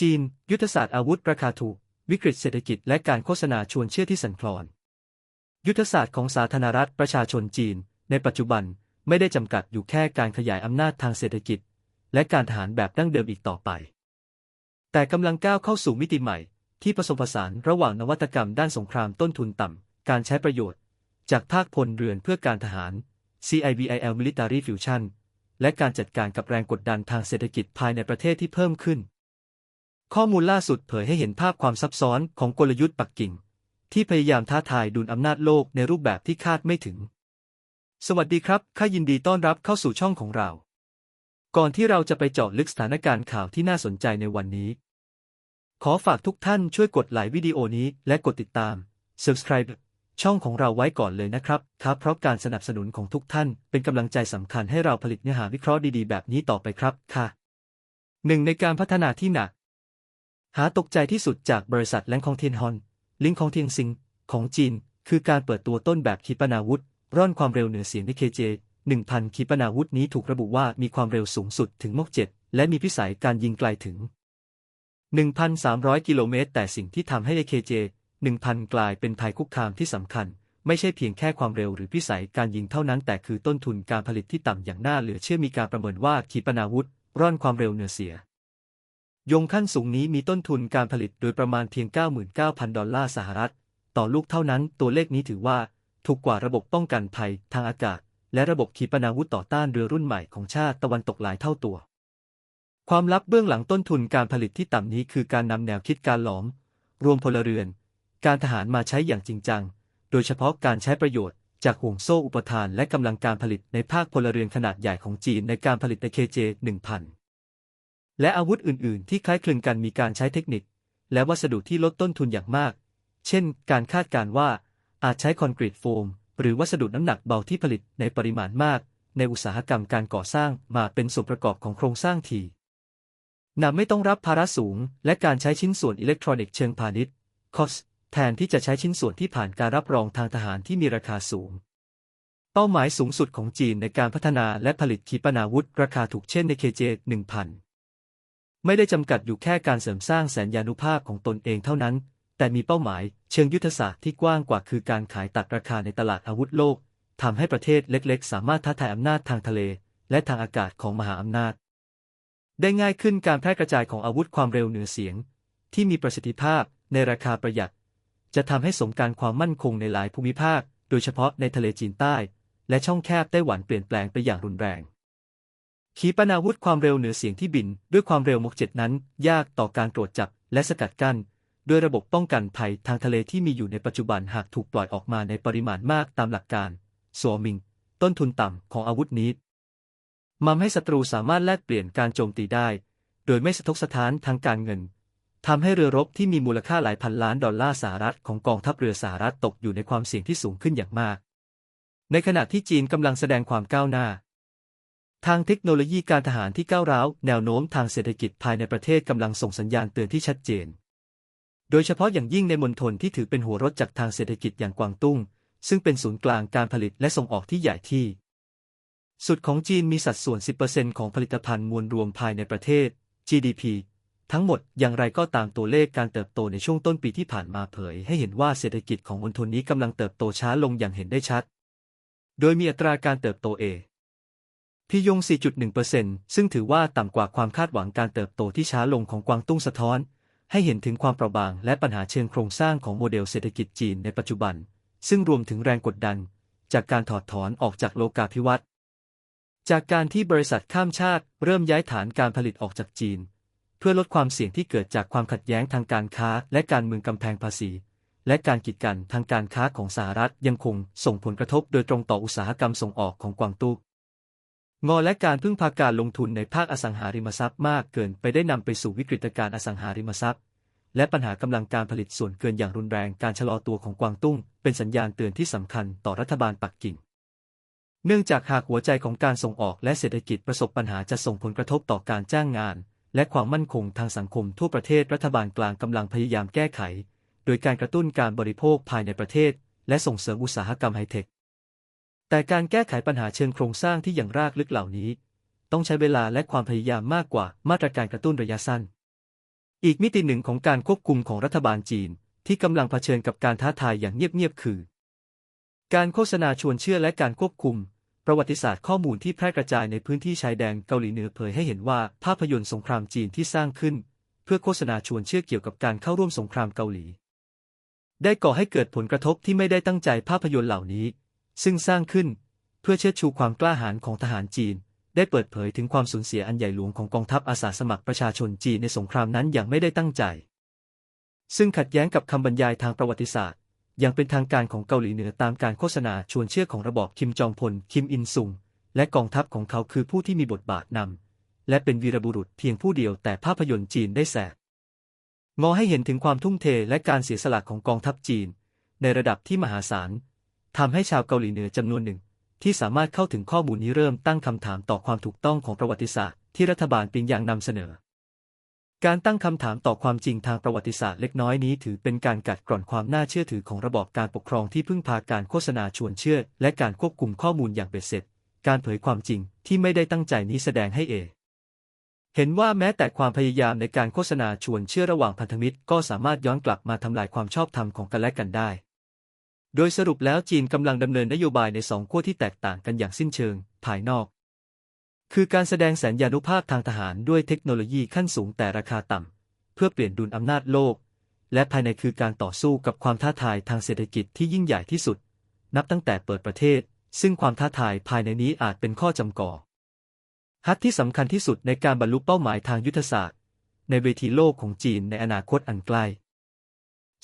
จีน ยุทธศาสตร์อาวุธราคาถูก วิกฤตเศรษฐกิจและการโฆษณาชวนเชื่อที่สั่นคลอน ยุทธศาสตร์ของสาธารณรัฐประชาชนจีน ในปัจจุบันไม่ได้จำกัดอยู่แค่การขยายอำนาจทางเศรษฐกิจ และการทหารแบบดั้งเดิมอีกต่อไป แต่กำลังก้าวเข้าสู่มิติใหม่ ที่ผสมผสานระหว่างนวัตกรรมด้านสงครามต้นทุนต่ำ การใช้ประโยชน์ จากภาคพลเรือนเพื่อการทหาร CIVIL Military Fusion และการจัดการกับแรงกดดันทางเศรษฐกิจภายในประเทศที่เพิ่มขึ้น ข้อมูลล่าสุดเผยให้เห็นภาพความซับซ้อนของกลยุทธ์ปักกิ่ง ที่พยายามท้าทายดุลอำนาจโลกในรูปแบบที่คาดไม่ถึง สวัสดีครับข้ายินดีต้อนรับเข้าสู่ช่องของเรา ก่อนที่เราจะไปเจาะลึกสถานการณ์ข่าวที่น่าสนใจในวันนี้ ขอฝากทุกท่านช่วยกดไลค์วิดีโอนี้และกดติดตาม subscribe ช่องของเราไว้ก่อนเลยนะครับครับเพราะการสนับสนุนของทุกท่านเป็นกำลังใจสำคัญให้เราผลิตเนื้อหาวิเคราะห์ดีๆ แบบนี้ต่อไปครับค่ะหนึ่งในการพัฒนาที่หนัก หาตกใจที่สุดจากบริษัทแลงคองเทียนฮอน ลิงคองเทียนซิง ของจีน คือการเปิดตัวต้นแบบขีปนาวุธ ร่อนความเร็วเหนือเสียงใน KJ 1000 ขีปนาวุธนี้ถูกระบุว่ามีความเร็วสูงสุดถึงมก7และมีพิสัยการยิงไกลถึง 1,300 กิโลเมตร แต่สิ่งที่ทำให้ AKJ 1,000 กลายเป็นภัยคุกคามที่สำคัญ ไม่ใช่เพียงแค่ความเร็วหรือพิสัยการยิงเท่านั้น แต่คือต้นทุนการผลิตที่ต่ำอย่างน่าเหลือเชื่อมีการประเมินว่าขีปนาวุธ ร่อนความเร็วเหนือเสีย ยงขั้นสูงนี้มีต้นทุนการผลิตโดยประมาณเพียง 99,000 ดอลลาร์สหรัฐ ต่อลูกเท่านั้น ตัวเลขนี้ถือว่าถูกกว่าระบบป้องกันภัยทางอากาศ และระบบขีปนาวุธต่อต้านเรือรุ่นใหม่ของชาติตะวันตกหลายเท่าตัว ความลับเบื้องหลังต้นทุนการผลิตที่ต่ำนี้คือการนำแนวคิดการหลอม รวมพลเรือน การทหารมาใช้อย่างจริงจัง โดยเฉพาะการใช้ประโยชน์จากห่วงโซ่อุปทานและกำลังการผลิตในภาคพลเรือนขนาดใหญ่ของจีนในการผลิตใน KJ 1000 และอาวุธอื่น ๆ ที่คล้ายคลึงกันมีการใช้เทคนิค และวัสดุที่ลดต้นทุนอย่างมาก เช่น การคาดการว่า อาจใช้คอนกรีตโฟม หรือวัสดุน้ำหนักเบาที่ผลิตในปริมาณมาก ในอุตสาหกรรมการก่อสร้างมาเป็นส่วนประกอบของโครงสร้างทีนำไม่ต้องรับภาระสูง และการใช้ชิ้นส่วนอิเล็กทรอนิกส์เชิงพาณิชย์ COS แทนที่จะใช้ชิ้นส่วนที่ผ่านการรับรองทางทหารที่มีราคาสูง เป้าหมายสูงสุดของจีนในการพัฒนาและผลิตขีปนาวุธราคาถูกเช่นใน KJ 1000 ไม่ได้จำกัดอยู่แค่การเสริมสร้างแสนยานุภาพของตนเองเท่านั้น แต่มีเป้าหมายเชิงยุทธศาสตร์ที่กว้างกว่าคือการขายตัดราคาในตลาดอาวุธโลกทำให้ประเทศเล็กๆ สามารถท้าทายอำนาจทางทะเล และทางอากาศของมหาอำนาจ ได้ง่ายขึ้นการแพร่กระจายของอาวุธความเร็วเหนือเสียง ที่มีประสิทธิภาพในราคาประหยัด จะทำให้สงการความมั่นคงในหลายภูมิภาค โดยเฉพาะในทะเลจีนใต้ และช่องแคบไต้หวันเปลี่ยนแปลงไปอย่างรุนแรง ขีปนาวุธความเร็วเหนือเสียงที่บิน ด้วยความเร็วมกเจ็ดนั้น ยากต่อการตรวจจับและสกัดกั้น ด้วยระบบป้องกันภัยทางทะเลที่มีอยู่ในปัจจุบันหากถูกปล่อยออกมาในปริมาณมากตามหลักการสวมิง ต้นทุนต่ำของอาวุธนี้มัมให้ศัตรูสามารถแลกเปลี่ยนการโจมตีได้ โดยไม่สะทกสะท้านทางการเงินทำให้เรือรบที่มีมูลค่าหลายพันล้านดอลลาร์สหรัฐของกองทัพเรือสหรัฐตกอยู่ในความเสี่ยงที่สูงขึ้นอย่างมาก ในขณะที่จีนกำลังแสดงความก้าวหน้า ทางเทคโนโลยีการทหารที่ก้าวร้าว แนวโน้มทางเศรษฐกิจภายในประเทศกำลังส่งสัญญาณเตือนที่ชัดเจน โดยเฉพาะอย่างยิ่งในมณฑลที่ถือเป็นหัวรถจากทางเศรษฐกิจอย่างกวางตุ้ง ซึ่งเป็นศูนย์กลางการผลิตและส่งออกที่ใหญ่ที่ สุดของจีนมีสัดส่วน 10%ของผลิตภัณฑ์มวลรวมภายในประเทศ GDP ทั้งหมดอย่างไรก็ตามตัวเลขการเติบโตในช่วงต้นปีที่ผ่านมาเผย ให้เห็นว่าเศรษฐกิจของมณฑลนี้กำลังเติบโตช้าลงอย่างเห็นได้ชัด โดยมีอัตราการเติบโตเอ พียง 4.1%ซึ่งถือว่าต่ำกว่าความคาดหวังการเติบโตที่ช้าลงของกวางตุ้งสะท้อน ให้เห็นถึงความเปราะบางและปัญหาเชิงโครงสร้างของโมเดลเศรษฐกิจจีนในปัจจุบัน ซึ่งรวมถึงแรงกดดัน จากการถอดถอนออกจากโลกาภิวัตน์จากการที่บริษัทข้ามชาติ เริ่มย้ายฐานการผลิตออกจากจีน เพื่อลดความเสี่ยงที่เกิดจากความขัดแย้งทางการค้า และการเมืองกำแพงภาษี และการกีดกันทางการค้าของสหรัฐยังคงส่งผลกระทบโดยตรงต่ออุตสาหกรรมส่งออกของกวางตุ้ง งอและการพึ่งพาการลงทุนในภาคอสังหาริมทรัพย์มากเกินไปได้นำไปสู่วิกฤตการอสังหาริมทรัพย์ และปัญหากำลังการผลิตส่วนเกินอย่างรุนแรงการชะลอตัวของกวางตุ้ง เป็นสัญญาณเตือนที่สำคัญต่อรัฐบาลปักกิ่ง เนื่องจากหากหัวใจของการส่งออกและเศรษฐกิจประสบปัญหาจะส่งผลกระทบต่อการจ้างงาน และความมั่นคงทางสังคมทั่วประเทศรัฐบาลกลางกำลังพยายามแก้ไข โดยการกระตุ้นการบริโภคภายในประเทศ และส่งเสริมอุตสาหกรรมไฮเทค แต่การแก้ไขปัญหาเชิงโครงสร้างที่อย่างรากลึกเหล่านี้ ต้องใช้เวลาและความพยายามมากกว่ามาตรการกระตุ้นระยะสั้น อีกมิติหนึ่งของการควบคุมของรัฐบาลจีน ที่กำลังเผชิญกับการท้าทายอย่างเงียบๆคือ การโฆษณาชวนเชื่อและการควบคุม ประวัติศาสตร์ข้อมูลที่แพร่กระจายในพื้นที่ชายแดนเกาหลีเหนือเผยให้เห็นว่าภาพยนตร์สงครามจีนที่สร้างขึ้น เพื่อโฆษณาชวนเชื่อเกี่ยวกับการเข้าร่วมสงครามเกาหลี ได้ก่อให้เกิดผลกระทบที่ไม่ได้ตั้งใจภาพยนตร์เหล่านี้ ซึ่งสร้างขึ้นเพื่อเชิดชูความกล้าหาญของทหารจีน ได้เปิดเผยถึงความสูญเสียอันใหญ่หลวงของกองทัพอาสาสมัครประชาชนจีนในสงครามนั้นอย่างไม่ได้ตั้งใจ ซึ่งขัดแย้งกับคำบรรยายทางประวัติศาสตร์ อย่างเป็นทางการของเกาหลีเหนือตามการโฆษณาชวนเชื่อของระบอบคิมจองพล คิมอินซุง และกองทัพของเขาคือผู้ที่มีบทบาทนำและเป็นวีรบุรุษเพียงผู้เดียวแต่ภาพยนตร์จีนได้แสกงอให้เห็นถึงความทุ่มเทและการเสียสละของกองทัพจีน ในระดับที่มหาศาล ทำให้ชาวเกาหลีเหนือจำนวนหนึ่ง ที่สามารถเข้าถึงข้อมูลนี้เริ่มตั้งคำถามต่อความถูกต้องของประวัติศาสตร์ที่รัฐบาลปิงยางนำเสนอ การตั้งคำถามต่อความจริงทางประวัติศาสตร์เล็กน้อยนี้ถือเป็นการกัดกร่อนความน่าเชื่อถือของระบอบการปกครองที่พึ่งพาการโฆษณาชวนเชื่อ และการควบคุมข้อมูลอย่างเบ็ดเสร็จ การเผยความจริงที่ไม่ได้ตั้งใจนี้แสดงให้เอเห็นว่าแม้แต่ความพยายามในการโฆษณาชวนเชื่อระหว่างพันธมิตร ก็สามารถย้อนกลับมาทำลายความชอบธรรมของกันและกันได้ โดยสรุปแล้วจีนกำลังดำเนินนโยบายในสองขั้วที่แตกต่างกันอย่างสิ้นเชิง ภายนอก คือการแสดงแสนยานุภาพทางทหารด้วยเทคโนโลยีขั้นสูงแต่ราคาต่ำ เพื่อเปลี่ยนดุลอำนาจโลก และภายในคือการต่อสู้กับความท้าทายทางเศรษฐกิจที่ยิ่งใหญ่ที่สุด นับตั้งแต่เปิดประเทศ ซึ่งความท้าทายภายในนี้อาจเป็นข้อจำกัดฮัทที่สำคัญที่สุดในการบรรลุเป้าหมายทางยุทธศาสตร์ ในเวทีโลกของจีนในอนาคตอันใกล้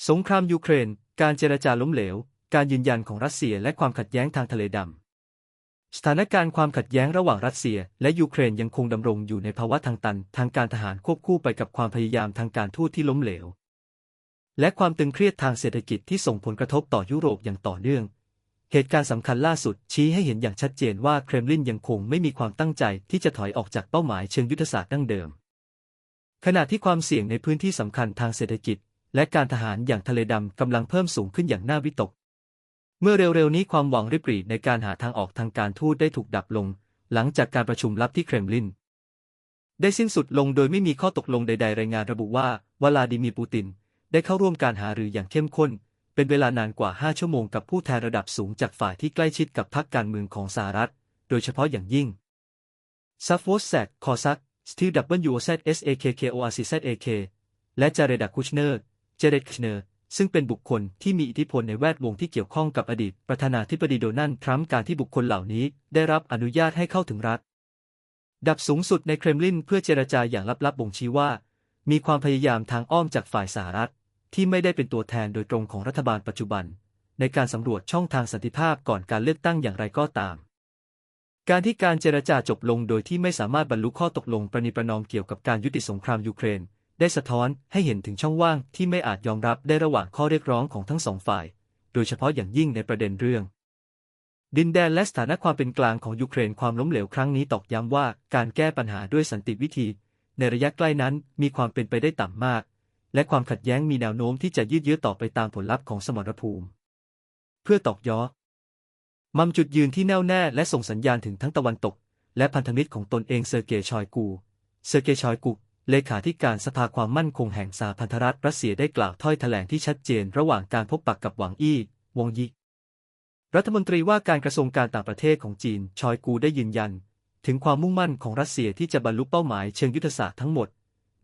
สงครามยูเครน การเจรจาล้มเหลว การยืนยันของรัสเซียและความขัดแย้งทางทะเลดำ สถานการณ์ความขัดแย้งระหว่างรัสเซีย และยูเครนยังคงดำรงอยู่ในภาวะทางตัน ทางการทหารควบคู่ไปกับความพยายามทางการทูตที่ล้มเหลว และความตึงเครียดทางเศรษฐกิจที่ส่งผลกระทบต่อยุโรปอย่างต่อเนื่อง เหตุการณ์สำคัญล่าสุดชี้ให้เห็นอย่างชัดเจนว่าเครมลินยังคงไม่มีความตั้งใจที่จะถอยออกจากเป้าหมายเชิงยุทธศาสตร์ดั้งเดิม ขณะที่ความเสี่ยงในพื้นที่สำคัญทางเศรษฐกิจและการทหารอย่างทะเลดำกำลังเพิ่มสูงขึ้นอย่างน่าวิตก เมื่อเร็วๆนี้ความหวังริบหรี่ในการหาทางออกทางการทูตได้ถูกดับลง หลังจากการประชุมลับที่เครมลิน ได้สิ้นสุดลงโดยไม่มีข้อตกลงใด ๆ รายงานระบุว่าวลาดิมีร์ปูติน ได้เข้าร่วมการหารืออย่างเข้มข้น เป็นเวลานานกว่า 5 ชั่วโมงกับผู้แทนระดับสูงจากฝ่ายที่ใกล้ชิดกับพรรคการเมืองของสหรัฐ โดยเฉพาะอย่างยิ่งซัฟวอสแซกคอซักสตีดับเบิลยูเซเอสเอเคเคโออาร์ซีเซเอเคและจาเรดาคุชเนอร์เจเรดคุชเนอร์ ซึ่งเป็นบุคคลที่มีอิทธิพลในแวดวงที่เกี่ยวข้องกับอดีต ประธานาธิบดีโดนัลด์ทรัมป์การที่บุคคลเหล่านี้ ได้รับอนุญาตให้เข้าถึงรัฐ ดับสูงสุดในเครมลินเพื่อเจรจาอย่างลับๆบ่งชี้ว่า มีความพยายามทางอ้อมจากฝ่ายสหรัฐ ที่ไม่ได้เป็นตัวแทนโดยตรงของรัฐบาลปัจจุบัน ในการสำรวจช่องทางสันติภาพก่อนการเลือกตั้งอย่างไรก็ตาม การที่การเจรจาจบลงโดยที่ไม่สามารถบรรลุข้อตกลงประนีประนอมเกี่ยวกับการยุติสงครามยูเครน ได้สะท้อนให้เห็นถึงช่องว่างที่ไม่อาจยอมรับได้ระหว่างข้อเรียกร้องของทั้งสองฝ่าย โดยเฉพาะอย่างยิ่งในประเด็นเรื่อง ดินแดนและสถานะความเป็นกลางของยูเครนความล้มเหลวครั้งนี้ตอกย้ำว่าการแก้ปัญหาด้วยสันติวิธี ในระยะใกล้นั้นมีความเป็นไปได้ต่ำมาก และความขัดแย้งมีแนวโน้มที่จะยืดเยื้อต่อไปตามผลลัพธ์ของสมรภูมิ เพื่อตอกย้อมัมจุดยืนที่แน่วแน่และส่งสัญญาณถึงทั้งตะวันตก และพันธมิตรของตนเองเซอร์เกย์ชอยกู เซอร์เกย์ชอยกู เลขาธิการสภาความมั่นคงแห่งสหพันธรัฐรัสเซียได้กล่าวถ้อยแถลงที่ชัดเจนระหว่างการพบปะกกับหวังอี้ วงยิรัฐมนตรีว่าการกระทรวงการต่างประเทศของจีน ชอยกูได้ยืนยัน ถึงความมุ่งมั่นของรัสเซียที่จะบรรลุเป้าหมายเชิงยุทธศาสตร์ทั้งหมด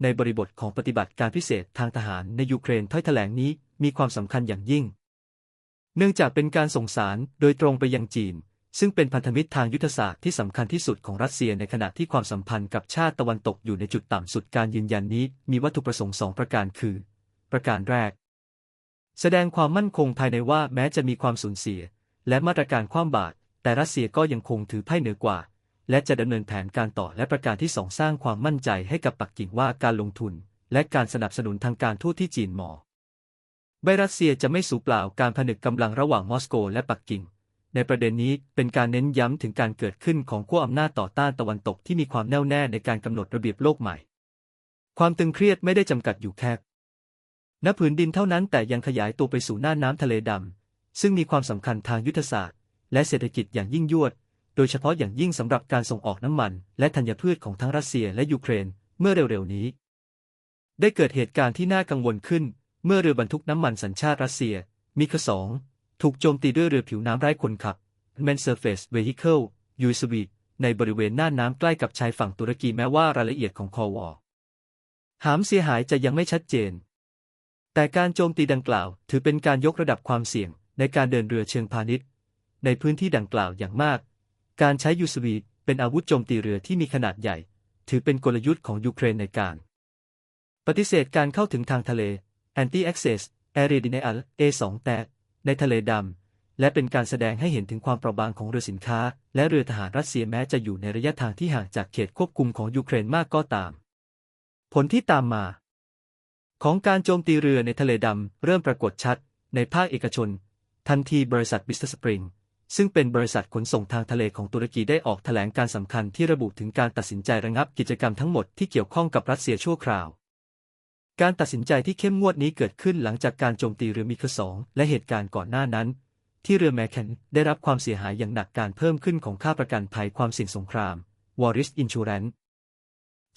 ในบริบทของปฏิบัติการพิเศษทางทหารในยูเครนถ้อยแถลงนี้มีความสำคัญอย่างยิ่ง เนื่องจากเป็นการส่งสารโดยตรงไปยังจีน ซึ่งเป็นพันธมิตรทางยุทธศาสตร์ที่สำคัญที่สุดของรัสเซียในขณะที่ความสัมพันธ์กับชาติตะวันตกอยู่ในจุดต่ำสุดการยืนยันนี้ มีวัตถุประสงค์สองประการคือ ประการแรก แสดงความมั่นคงภายในว่าแม้จะมีความสูญเสีย และมาตรการคว่ำบาตรแต่รัสเซียก็ยังคงถือไพ่เหนือกว่า และจะดำเนินแผนการต่อและประการที่สองสร้างความมั่นใจให้กับปักกิ่งว่าการลงทุน และการสนับสนุนทางการทูตที่จีนหมอใบรัสเซียจะไม่สูญเปล่าการผนึกกำลังระหว่างมอสโกและปักกิ่ง ในประเด็นนี้เป็นการเน้นย้ำถึงการเกิดขึ้นของขั้วอำนาจต่อต้านตะวันตกที่มีความแน่วแน่ในการกำหนดระเบียบโลกใหม่ ความตึงเครียดไม่ได้จำกัดอยู่แค่ณผืนดินเท่านั้นแต่ยังขยายตัวไปสู่น่านน้ำทะเลดำซึ่งมีความสำคัญทางยุทธศาสตร์ และเศรษฐกิจอย่างยิ่งยวด โดยเฉพาะอย่างยิ่งสำหรับการส่งออกน้ำมัน และธัญพืชของทั้งรัสเซียและยูเครนเมื่อเร็วๆนี้ ได้เกิดเหตุการณ์ที่น่ากังวลขึ้น เมื่อเรือบรรทุกน้ำมันสัญชาติรัสเซียมิคสอง ถูกโจมตีด้วยเรือผิวน้ำไร้คนขับ Man Surface Vehicle USV ในบริเวณหน่านน้ำใกล้กับชายฝั่งตุรกีแม้ว่ารายละเอียดของคอวอหามเสียหายจะยังไม่ชัดเจน แต่การโจมตีดังกล่าว ถือเป็นการยกระดับความเสี่ยงในการเดินเรือเชิงพาณิชย์ ในพื้นที่ดังกล่าวอย่างมาก การใช้ยูสวีเป็นอาวุธโจมตีเรือที่มีขนาดใหญ่ ถือเป็นกลยุทธ์ของยูเครนในการ ปฏิเสธการเข้าถึงทางทะเล Anti-Access Area Denial A2 แต่ ในทะเลดำ และเป็นการแสดงให้เห็นถึงความเปราะบางของเรือสินค้า และเรือทหารรัสเซียแม้จะอยู่ในระยะทางที่ห่างจากเขตควบคุมของยูเครนมากก็ตาม ผลที่ตามมา ของการโจมตีเรือในทะเลดำ เริ่มปรากฏชัด ในภาคเอกชน ทันทีบริษัทบิสเ s สปริงซึ่งเป็นบริษัทขนส่งทางทะเลของตุรกีได้ออกแถลงการสำคัญที่ระบุถึงการตัดสินใจระงับกิจกรรมทั้งหมดที่เกี่ยวข้องกับรัสเซียชั่วคราว การตัดสินใจที่เข้มงวดนี้เกิดขึ้นหลังจากการโจมตีเรือมิคสองและเหตุการณ์ก่อนหน้านั้น ที่เรือแมคเคนได้รับความเสียหายอย่างหนักการเพิ่มขึ้นของค่าประกันภัยความเสี่ยงสงคราม War Risk Insurance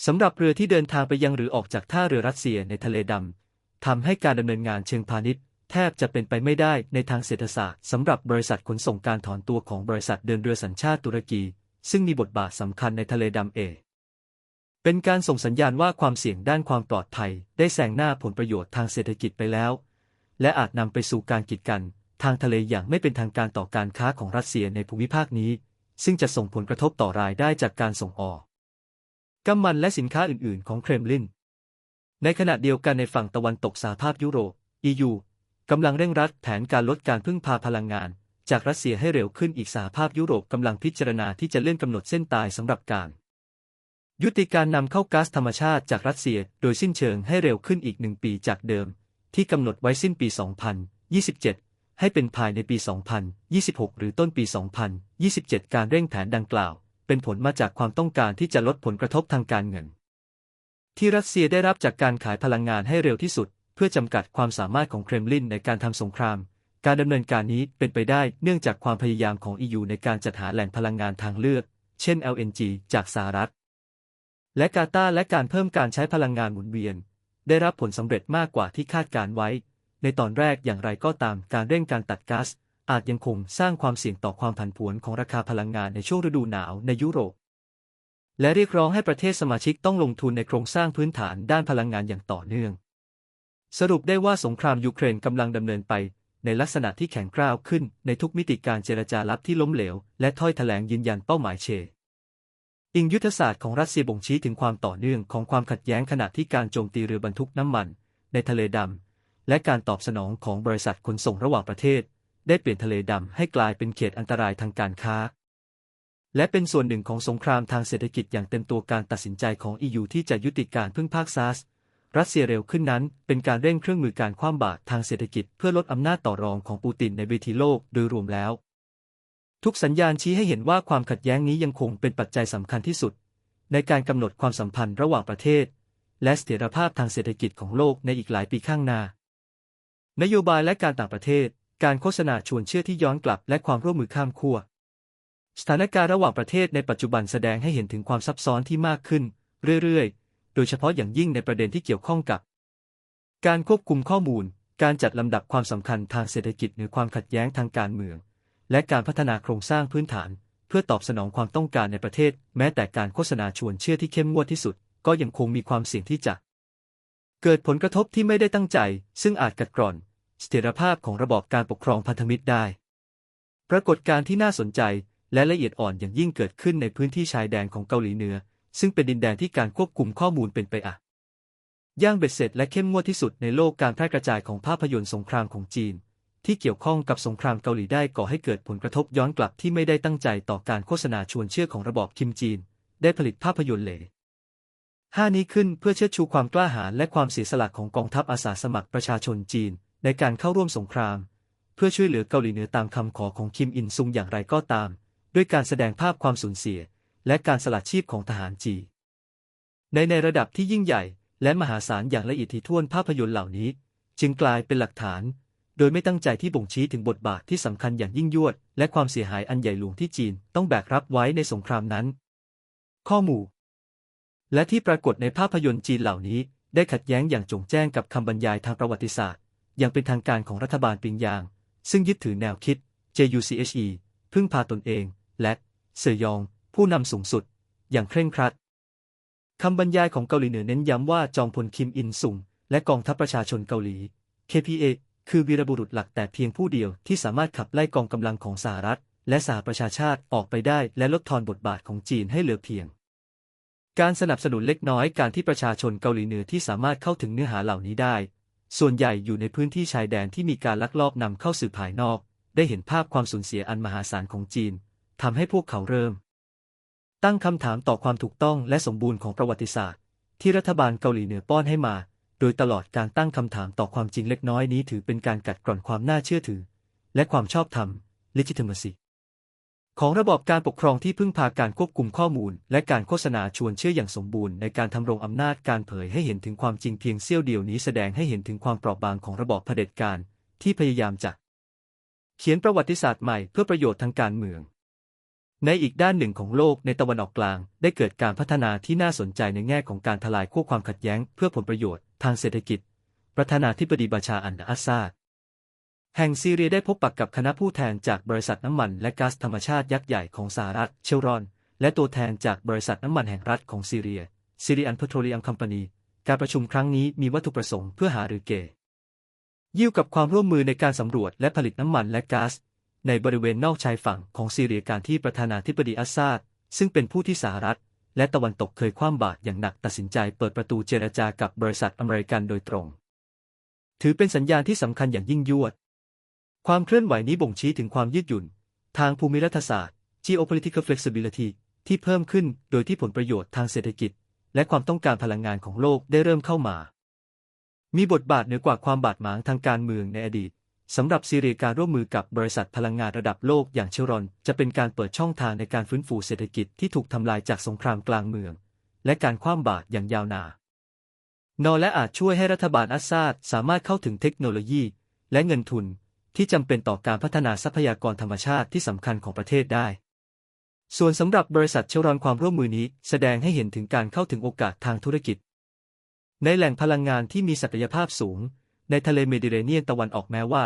สำหรับเรือที่เดินทางไปยังหรือออกจากท่าเรือรัสเซียในทะเลดำทำให้การดำเนินงานเชิงพาณิชย์ แทบจะเป็นไปไม่ได้ในทางเศรษฐศาสตร์สำหรับบริษัทขนส่งการถอนตัวของบริษัทเดินเรือสัญชาติตุรกี ซึ่งมีบทบาทสำคัญในทะเลดำเอ เป็นการส่งสัญญาณว่าความเสี่ยงด้านความปลอดภัย ได้แซงหน้าผลประโยชน์ทางเศรษฐกิจไปแล้ว และอาจนำไปสู่การกีดกัน ทางทะเลอย่างไม่เป็นทางการต่อการค้าของรัสเซียในภูมิภาคนี้ ซึ่งจะส่งผลกระทบต่อรายได้จากการส่งออกกำมันและสินค้าอื่น ๆ ของเครมลิน ในขณะเดียวกันในฝั่งตะวันตกสหภาพยุโรป EU กำลังเร่งรัดแผนการลดการพึ่งพาพลังงาน จากรัสเซียให้เร็วขึ้นอีกสหภาพยุโรปกำลังพิจารณาที่จะเลื่อนกำหนดเส้นตายสำหรับการ ยุติการนำเข้าก๊าซธรรมชาติจากรัสเซียโดยสิ้นเชิงให้เร็วขึ้นอีกหนึ่งปีจากเดิม ที่กำหนดไว้สิ้นปี 2027 ให้เป็นภายในปี 2026 หรือต้นปี 2027 การเร่งแผนดังกล่าว เป็นผลมาจากความต้องการที่จะลดผลกระทบทางการเงิน ที่รัสเซียได้รับจากการขายพลังงานให้เร็วที่สุด เพื่อจำกัดความสามารถของเครมลินในการทำสงคราม การดำเนินการนี้เป็นไปได้เนื่องจากความพยายามของ EU ในการจัดหาแหล่งพลังงานทางเลือก เช่น LNG จากสหรัฐ และกาตาและการเพิ่มการใช้พลังงานหมุนเวียน ได้รับผลสำเร็จมากกว่าที่คาดการไว้ ในตอนแรกอย่างไรก็ตามการเร่งการตัดก๊าซอาจยังคงสร้างความเสี่ยงต่อความผันผวนของราคาพลังงานในช่วงฤดูหนาวในยุโรป และเรียกร้องให้ประเทศสมาชิกต้องลงทุนในโครงสร้างพื้นฐานด้านพลังงานอย่างต่อเนื่อง สรุปได้ว่าสงครามยูเครนกำลังดำเนินไป ในลักษณะที่แข็งกร้าวขึ้นในทุกมิติการเจรจาลับที่ล้มเหลว และถ้อยแถลงยืนยันเป้าหมายเช อิงยุทธศาสตร์ของรัสเซียบ่งชี้ถึงความต่อเนื่องของความขัดแย้งขณะที่การโจมตีเรือบรรทุกน้ำมัน ในทะเลดำ และการตอบสนองของบริษัทขนส่งระหว่างประเทศ ได้เปลี่ยนทะเลดำให้กลายเป็นเขตอันตรายทางการค้า และเป็นส่วนหนึ่งของสงครามทางเศรษฐกิจอย่างเต็มตัวการตัดสินใจของ EU ที่จะยุติการพึ่งพาซาสรัสเซียเร็วขึ้นนั้น เป็นการเร่งเครื่องมือการคว่ำบาตรทางเศรษฐกิจเพื่อลดอำนาจต่อรองของปูตินในเวทีโลกโดยรวมแล้ว ทุกสัญญาณชี้ให้เห็นว่าความขัดแย้งนี้ยังคงเป็นปัจจัยสำคัญที่สุด ในการกำหนดความสัมพันธ์ระหว่างประเทศ และเสถียรภาพทางเศรษฐกิจของโลกในอีกหลายปีข้างหน้า นโยบายและการต่างประเทศ การโฆษณาชวนเชื่อที่ย้อนกลับและความร่วมมือข้ามขั้วสถานการณ์ระหว่างประเทศในปัจจุบันแสดงให้เห็นถึงความซับซ้อนที่มากขึ้น เรื่อยๆ โดยเฉพาะอย่างยิ่งในประเด็นที่เกี่ยวข้องกับ การควบคุมข้อมูล การจัดลำดับความสำคัญทางเศรษฐกิจหรือความขัดแย้งทางการเมือง และการพัฒนาโครงสร้างพื้นฐาน เพื่อตอบสนองความต้องการในประเทศ แม้แต่การโฆษณาชวนเชื่อที่เข้มงวดที่สุด ก็ยังคงมีความเสี่ยงที่จะเกิดผลกระทบที่ไม่ได้ตั้งใจ ซึ่งอาจกัดกร่อนเสถียรภาพของระบอบการปกครองพันธมิตรได้ ปรากฏการณ์ที่น่าสนใจและละเอียดอ่อนอย่างยิ่งเกิดขึ้นในพื้นที่ชายแดนของเกาหลีเหนือ ซึ่งเป็นดินแดนที่การควบคุมข้อมูลเป็นไปอะย่างเบ็ดเสร็จและเข้มงวดที่สุดในโลกการแพร่กระจายของภาพยนตร์สงครามของจีน ที่เกี่ยวข้องกับสงครามเกาหลีได้ก่อให้เกิดผลกระทบย้อนกลับที่ไม่ได้ตั้งใจต่อการโฆษณาชวนเชื่อของระบอบคิมจีน ได้ผลิตภาพยนตร์เหล่ห้านี้ขึ้นเพื่อเชิดชูความกล้าหาญและความเสียสละของกองทัพอาสาสมัครประชาชนจีน ในการเข้าร่วมสงคราม เพื่อช่วยเหลือเกาหลีเหนือตามคำขอของคิมอินซุงอย่างไรก็ตาม ด้วยการแสดงภาพความสูญเสีย และการสละชีพของทหารจี ในในระดับที่ยิ่งใหญ่ และมหาศาลอย่างละเอียดถี่ถ้วนภาพยนตร์เหล่านี้ จึงกลายเป็นหลักฐาน โดยไม่ตั้งใจที่บ่งชี้ถึงบทบาทที่สำคัญอย่างยิ่งยวด และความเสียหายอันใหญ่หลวงที่จีนต้องแบกรับไว้ในสงครามนั้น ข้อมูลและที่ปรากฏในภาพยนตร์จีนเหล่านี้ ได้ขัดแย้งอย่างจงแจ้งกับคำบรรยายทางประวัติศาสตร์ อย่างเป็นทางการของรัฐบาลปิงยาง ซึ่งยึดถือแนวคิด JUCHE พึ่งพาตนเอง และเซยอง ผู้นำสูงสุด อย่างเคร่งครัดคำบรรยายของเกาหลีเหนือเน้นย้ำว่าจองพลคิมอินซุงและกองทัพประชาชนเกาหลี KPA คือวีรบุรุษหลักแต่เพียงผู้เดียวที่สามารถขับไล่กองกำลังของสหรัฐ และสหประชาชาติออกไปได้และลดทอนบทบาทของจีนให้เหลือเพียง การสนับสนุนเล็กน้อยการที่ประชาชนเกาหลีเหนือที่สามารถเข้าถึงเนื้อหาเหล่านี้ได้ ส่วนใหญ่อยู่ในพื้นที่ชายแดนที่มีการลักลอบนำเข้าสื่อภายนอก ได้เห็นภาพความสูญเสียอันมหาศาลของจีนทำให้พวกเขาเริ่ม ตั้งคำถามต่อความถูกต้องและสมบูรณ์ของประวัติศาสตร์ ที่รัฐบาลเกาหลีเหนือป้อนให้มา ดยตลอดการตั้งคำถามต่อความจริงเล็กน้อยนี้ถือเป็นการกัดกร่อนความน่าเชื่อถือ และความชอบธรรม legitimacy ของระบอบการปกครองที่พึ่งพาการควบคุมข้อมูล และการโฆษณาชวนเชื่ออย่างสมบูรณ์ในการทำรงอำนาจการเผยให้เห็นถึงความจริงเพียงเสี้ยวเดียวนี้แสดงให้เห็นถึงความเปราะบางของระบอบเผด็จการที่พยายามจะเขียนประวัติศาสตร์ใหม่เพื่อประโยชน์ทางการเมือง ในอีกด้านหนึ่งของโลกในตะวันออกกลาง ได้เกิดการพัฒนาที่น่าสนใจในแง่ของการทลายขั้วความขัดแย้งเพื่อผลประโยชน์ทางเศรษฐกิจ ประธานาธิบดีบาชาอันอัสซาดแห่งซีเรียได้พบปะกกับคณะผู้แทนจากบริษัทน้ำมันและก๊าซธรรมชาติยักษ์ใหญ่ของสหรัฐเชลรอน และตัวแทนจากบริษัทน้ำมันแห่งรัฐของซีเรียซีเรียนเพโตรเลียมคอมพานีการประชุมครั้งนี้มีวัตถุประสงค์เพื่อหารือเกยิ่ยวกับความร่วมมือในการสำรวจและผลิตน้ำมันและก๊าซ ในบริเวณนอกชายฝั่งของซีเรียการที่ประธานาธิบดีอัสซาดซึ่งเป็นผู้ที่สหรัฐ และตะวันตกเคยคว่ำบาตรอย่างหนักตัดสินใจเปิดประตูเจรจากับบริษัทอเมริกันโดยตรง ถือเป็นสัญญาณที่สำคัญอย่างยิ่งยวด ความเคลื่อนไหวนี้บ่งชี้ถึงความยืดหยุ่น ทางภูมิรัฐศาสตร์ geopolitical flexibility ที่เพิ่มขึ้นโดยที่ผลประโยชน์ทางเศรษฐกิจ และความต้องการพลังงานของโลกได้เริ่มเข้ามา มีบทบาทเหนือกว่าความบาดหมางทางการเมืองในอดีต สำหรับซีเรียการร่วมมือกับบริษัทพลังงานระดับโลกอย่างเชลรอน จะเป็นการเปิดช่องทางในการฟื้นฟูเศรษฐกิจที่ถูกทำลายจากสงครามกลางเมือง และการคว่ำบาตรอย่างยาวนานนอและอาจช่วยให้รัฐบาลอัสซาดสามารถเข้าถึงเทคโนโลยี และเงินทุน ที่จำเป็นต่อการพัฒนาทรัพยากรธรรมชาติที่สำคัญของประเทศได้ ส่วนสำหรับบริษัทเชลรอนความร่วมมือนี้ แสดงให้เห็นถึงการเข้าถึงโอกาสทางธุรกิจ ในแหล่งพลังงานที่มีศักยภาพสูง ในทะเลเมดิเรเนียนตะวันออกแม้ว่า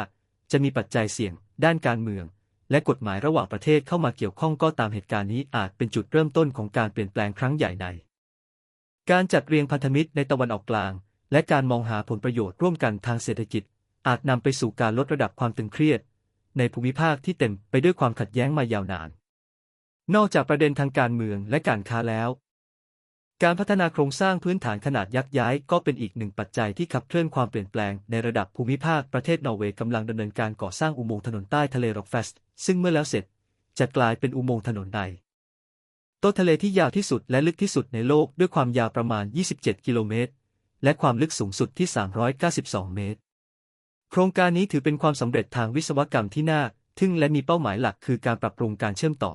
จะมีปัจจัยเสี่ยง ด้านการเมือง และกฎหมายระหว่างประเทศเข้ามาเกี่ยวข้องก็ตามเหตุการณ์นี้อาจเป็นจุดเริ่มต้นของการเปลี่ยนแปลงครั้งใหญ่ใน การจัดเรียงพันธมิตรในตะวันออกกลาง และการมองหาผลประโยชน์ร่วมกันทางเศรษฐกิจ อาจนำไปสู่การลดระดับความตึงเครียด ในภูมิภาคที่เต็มไปด้วยความขัดแย้งมายาวนาน นอกจากประเด็นทางการเมืองและการค้าแล้ว การพัฒนาโครงสร้างพื้นฐานขนาดยักษ์ย้ายก็เป็นอีกหนึ่งปัจจัยที่ขับเคลื่อนความเปลี่ยนแปลงในระดับภูมิภาคประเทศนอร์เวย์กำลังดำเนินการก่อสร้างอุโมงค์ถนนใต้ทะเลร็อกเฟสต์ซึ่งเมื่อแล้วเสร็จ จะกลายเป็นอุโมงค์ถนนในต้นทะเลที่ยาวที่สุดและลึกที่สุดในโลกด้วยความยาวประมาณ 27 กิโลเมตร และความลึกสูงสุดที่ 392 เมตร โครงการนี้ถือเป็นความสำเร็จทางวิศวกรรมที่น่าทึ่งและมีเป้าหมายหลักคือการปรับปรุงการเชื่อมต่อ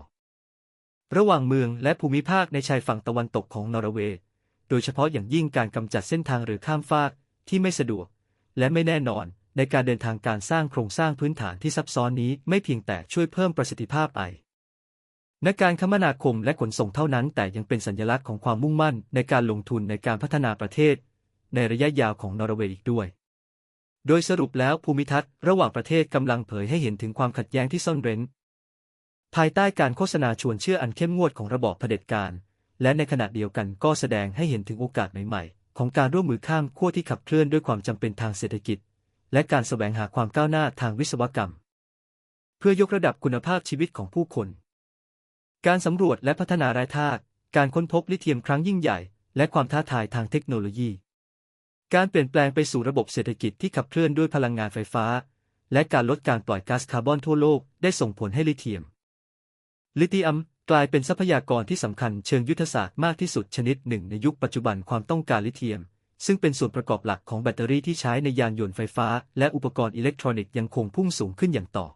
ระหว่างเมืองและภูมิภาคในชายฝั่งตะวันตกของนอร์เวย์ โดยเฉพาะอย่างยิ่งการกำจัดเส้นทางหรือข้ามฟากที่ไม่สะดวก และไม่แน่นอนในการเดินทางการสร้างโครงสร้างพื้นฐานที่ซับซ้อนนี้ไม่เพียงแต่ช่วยเพิ่มประสิทธิภาพไอในการคมนาคมและขนส่งเท่านั้น แต่ยังเป็นสัญลักษณ์ของความมุ่งมั่นในการลงทุนในการพัฒนาประเทศ ในระยะยาวของนอร์เวย์อีกด้วย โดยสรุปแล้วภูมิทัศน์ระหว่างประเทศกำลังเผยให้เห็นถึงความขัดแย้งที่ซ่อนเร้น ภายใต้การโฆษณาชวนเชื่ออันเข้มงวดของระบอบเผด็จการ และในขณะเดียวกันก็แสดงให้เห็นถึงโอกาสใหม่ๆ ของการร่วมมือข้ามขั้วที่ขับเคลื่อนด้วยความจำเป็นทางเศรษฐกิจ และการแสวงหาความก้าวหน้าทางวิศวกรรม เพื่อยกระดับคุณภาพชีวิตของผู้คน การสำรวจและพัฒนาแร่ธาตุการค้นพบลิเธียมครั้งยิ่งใหญ่ และความท้าทายทางเทคโนโลยี การเปลี่ยนแปลงไปสู่ระบบเศรษฐกิจที่ขับเคลื่อนด้วยพลังงานไฟฟ้า และการลดการปล่อยก๊าซคาร์บอนทั่วโลกได้ส่งผลให้ลิเธียม ลิเธียมกลายเป็นทรัพยากรที่สำคัญเชิงยุทธศาสตร์มากที่สุดชนิดหนึ่งในยุคปัจจุบันความต้องการลิเธียม ซึ่งเป็นส่วนประกอบหลักของแบตเตอรี่ที่ใช้ในยานยนต์ไฟฟ้า และอุปกรณ์อิเล็กทรอนิกส์ยังคงพุ่งสูงขึ้นอย่างต่อ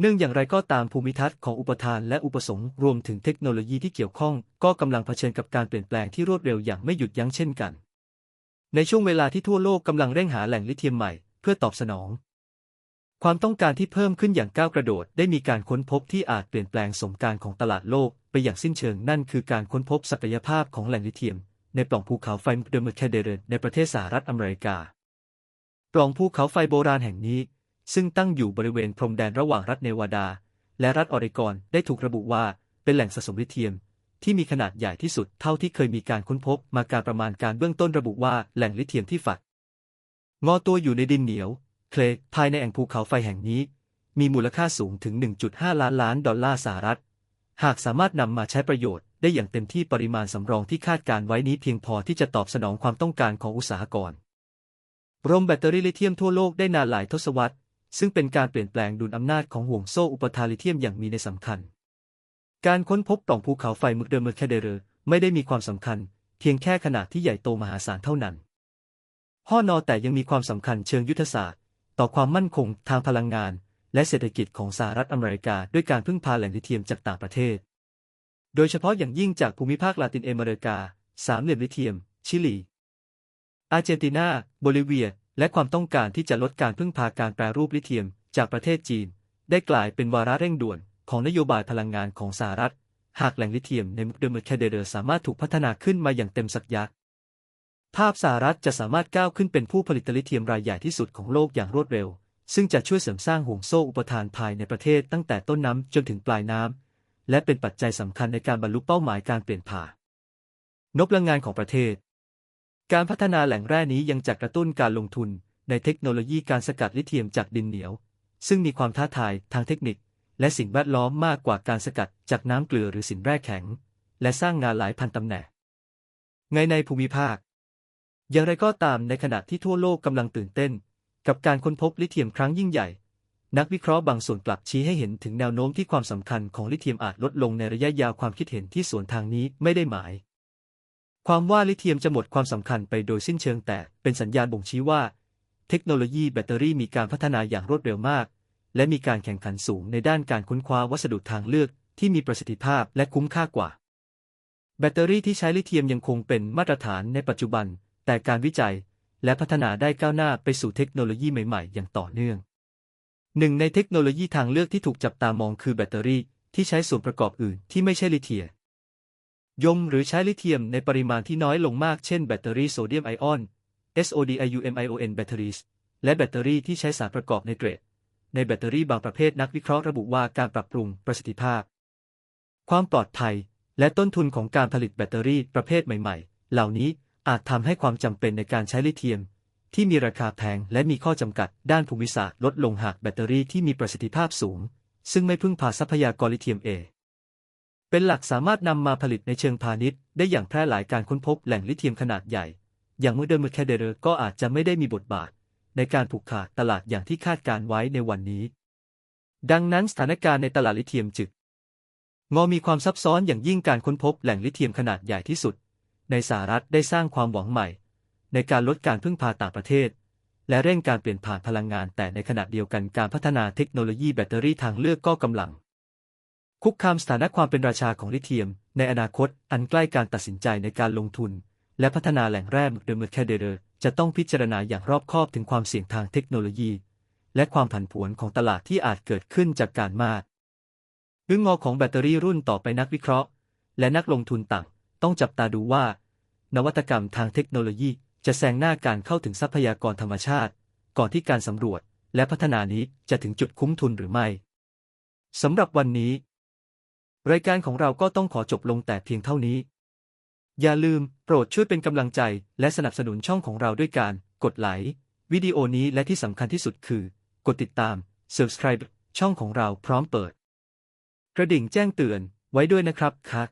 เนื่องอย่างไรก็ตามภูมิทัศน์ของอุปทานและอุปสงค์รวมถึงเทคโนโลยีที่เกี่ยวข้อง ก็กำลังเผชิญกับการเปลี่ยนแปลงที่รวดเร็วอย่างไม่หยุดยั้งเช่นกัน ในช่วงเวลาที่ทั่วโลกกำลังเร่งหาแหล่งลิเธียมใหม่ เพื่อตอบสนอง ความต้องการที่เพิ่มขึ้นอย่างก้าวกระโดด ได้มีการค้นพบที่อาจเปลี่ยนแปลงสมการของตลาดโลกไปอย่างสิ้นเชิงนั่นคือการค้นพบศักยภาพของแหล่งลิเธียม ในปล่องภูเขาไฟเดอร์มคเดเรนในประเทศสหรัฐอเมริกา ปล่องภูเขาไฟโบราณแห่งนี้ ซึ่งตั้งอยู่บริเวณพรมแดนระหว่างรัฐเนวาดา และรัฐออริกอนได้ถูกระบุว่าเป็นแหล่งสะสมลิเธียม ที่มีขนาดใหญ่ที่สุดเท่าที่เคยมีการค้นพบมาการประมาณการเบื้องต้นระบุว่าแหล่งลิเธียมที่ฝักงอตัวอยู่ในดินเหนียว เคลภายในแอ่งภูเขาไฟแห่งนี้ มีมูลค่าสูงถึง 1.5 ล้านล้านดอลลาร์สหรัฐ หากสามารถนำมาใช้ประโยชน์ได้อย่างเต็มที่ปริมาณสำรองที่คาดการไว้นี้เพียงพอที่จะตอบสนองความต้องการของอุตสาหกรณ์รมแบตเตอรี่ลิเธียมทั่วโลกได้นานหลายทศวรรษ ซึ่งเป็นการเปลี่ยนแปลงดุลอำนาจของห่วงโซ่อุปทานลิเธียมอย่างมีในสำคัญ การค้นพบปล่องภูเขาไฟมึกเดอร์เมอร์แคเดเรไม่ได้มีความสำคัญ เพียงแค่ขนาดที่ใหญ่โตมหาศาลเท่านั้นห้อนอแต่ยังมีความสำคัญเชิงยุทธศาสตร์ ต่อความมั่นคงทางพลังงาน และเศรษฐกิจของสหรัฐอเมริกาด้วยการพึ่งพาแหล่งลิเธียมจากต่างประเทศ โดยเฉพาะอย่างยิ่งจากภูมิภาคลาตินอเมริกา สามเหลี่ยมลิเธียม ชิลี อาร์เจนตินา โบลิเวีย และความต้องการที่จะลดการพึ่งพาการแปรรูปลิเธียมจากประเทศจีน ได้กลายเป็นวาระเร่งด่วนของนโยบายพลังงานของสหรัฐ หากแหล่งลิเธียมในมุกเดอร์เมคเดเรอร์สามารถถูกพัฒนาขึ้นมาอย่างเต็มศักยะ ภาพสหรัฐจะสามารถก้าวขึ้นเป็นผู้ผลิตลิเธียมรายใหญ่ที่สุดของโลกอย่างรวดเร็ว ซึ่งจะช่วยเสริมสร้างห่วงโซ่อุปทานภายในประเทศตั้งแต่ต้นน้ำจนถึงปลายน้ำ และเป็นปัจจัยสำคัญในการบรรลุเป้าหมายการเปลี่ยนผ่านนพลังงานของประเทศ การพัฒนาแหล่งแร่นี้ยังจะกระตุ้นการลงทุนในเทคโนโลยีการสกัดลิเธียมจากดินเหนียว ซึ่งมีความท้าทายทางเทคนิค และสิ่งแวดล้อมมากกว่าการสกัดจากน้ำเกลือหรือสินแร่แข็ง และสร้างงานหลายพันตำแหน่งไงในภูมิภาค อย่างไรก็ตามในขณะที่ทั่วโลกกำลังตื่นเต้น กับการค้นพบลิเธียมครั้งยิ่งใหญ่ นักวิเคราะห์บางส่วนกลับชี้ให้เห็นถึงแนวโน้มที่ความสำคัญของลิเธียมอาจลดลงในระยะยาวความคิดเห็นที่สวนทางนี้ไม่ได้หมาย ความว่าลิเธียมจะหมดความสำคัญไปโดยสิ้นเชิงแต่เป็นสัญญาณบ่งชี้ว่า เทคโนโลยีแบตเตอรี่มีการพัฒนาอย่างรวดเร็วมาก และมีการแข่งขันสูงในด้านการค้นคว้าวัสดุทางเลือกที่มีประสิทธิภาพและคุ้มค่ากว่า แบตเตอรี่ที่ใช้ลิเธียมยังคงเป็นมาตรฐานในปัจจุบัน แต่การวิจัยและพัฒนาได้ก้าวหน้าไปสู่เทคโนโลยีใหม่ๆ อย่างต่อเนื่อง หนึ่งในเทคโนโลยีทางเลือกที่ถูกจับตามองคือแบตเตอรี่ที่ใช้ส่วนประกอบอื่นที่ไม่ใช่ลิเธียมยมหรือใช้ลิเธียมในปริมาณที่น้อยลงมากเช่นแบตเตอรี่โซเดียมไอออน SODIUM-ION batteries และแบตเตอรี่ที่ใช้สารประกอบไนเตรตในแบตเตอรี่บางประเภทนักวิเคราะห์ระบุว่าการปรับปรุงประสิทธิภาพ ความปลอดภัย และต้นทุนของการผลิตแบตเตอรี่ประเภทใหม่ ๆ เหล่านี้ อาจทำให้ความจำเป็นในการใช้ลิเธียม ที่มีราคาแพงและมีข้อจำกัดด้านภูมิศาสตร์ลดลงหากแบตเตอรี่ที่มีประสิทธิภาพสูง ซึ่งไม่พึ่งพาทรัพยากรลิเธียมเอ เป็นหลักสามารถนำมาผลิตในเชิงพาณิชย์ ได้อย่างแพร่หลายการค้นพบแหล่งลิเธียมขนาดใหญ่ อย่างเมื่อเดิมเมอร์แคเดเรอร์ก็อาจจะไม่ได้มีบทบาท ในการผูกขาดตลาดอย่างที่คาดการไว้ในวันนี้ ดังนั้นสถานการณ์ในตลาดลิเธียมจึกงอมีความซับซ้อนอย่างยิ่งการค้นพบแหล่งลิเธียมขนาดใหญ่ที่สุด ในสหรัฐได้สร้างความหวังใหม่ ในการลดการพึ่งพาต่างประเทศ และเร่งการเปลี่ยนผ่านพลังงาน แต่ในขณะเดียวกันการพัฒนาเทคโนโลยีแบตเตอรี่ทางเลือกก็กำลัง คุกคามสถานะความเป็นราชาของลิเธียม ในอนาคตอันใกล้การตัดสินใจในการลงทุน และพัฒนาแหล่งแร่เดอร์เมอร์แคเดเรอร์จะต้องพิจารณาอย่างรอบคอบถึงความเสี่ยงทางเทคโนโลยี และความผันผวนของตลาดที่อาจเกิดขึ้นจากการมากอึ้งงอของแบตเตอรี่รุ่นต่อไปนักวิเคราะห์ และนักลงทุนต่าง ต้องจับตาดูว่า นวัตกรรมทางเทคโนโลยีจะแซงหน้าการเข้าถึงทรัพยากรธรรมชาติ ก่อนที่การสำรวจและพัฒนานี้จะถึงจุดคุ้มทุนหรือไม่สำหรับวันนี้ รายการของเราก็ต้องขอจบลงแต่เพียงเท่านี้ อย่าลืมโปรดช่วยเป็นกำลังใจและสนับสนุนช่องของเราด้วยการกดไลค์วิดีโอนี้และที่สำคัญที่สุดคือ กดติดตาม Subscribe ช่องของเราพร้อมเปิด กระดิ่งแจ้งเตือนไว้ด้วยนะครับครับ